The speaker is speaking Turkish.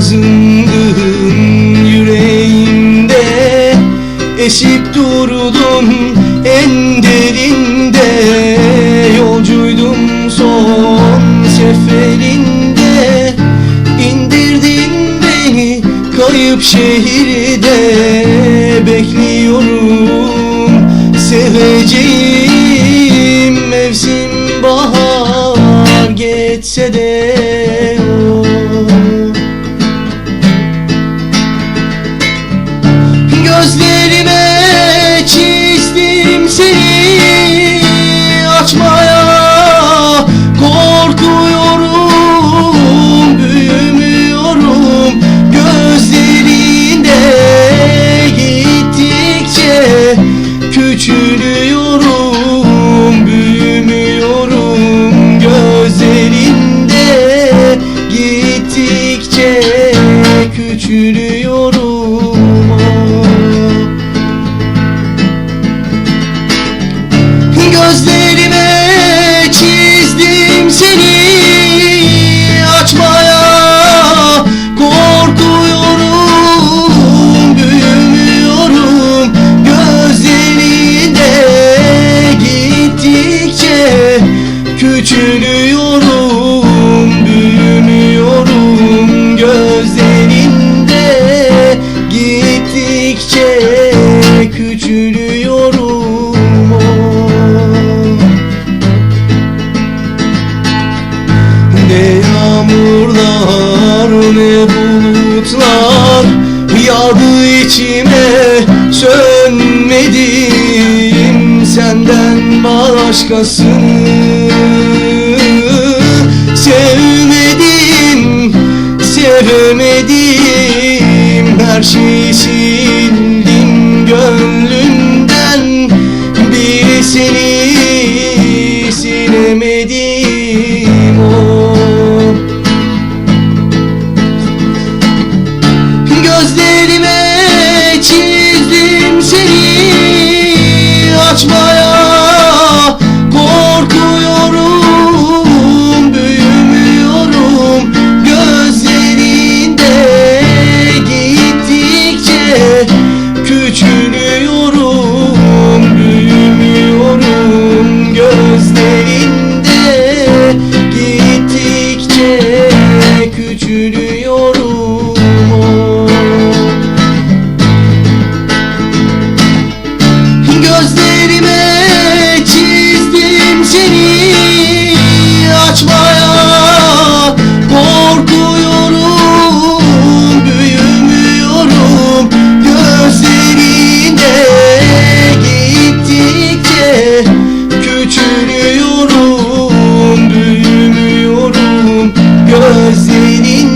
Poyrazımdın yüreğimde Esip durdun en derinde. Yolcuydum son seferinde İndirdin beni kayıp şehirde. Bekliyorum seveceğim mevsim küçülüyorum bulutlar Yağdı içime sönmedim Senden başkasını. Sevmedim, sevemedim Her şeyi Kaçma hoje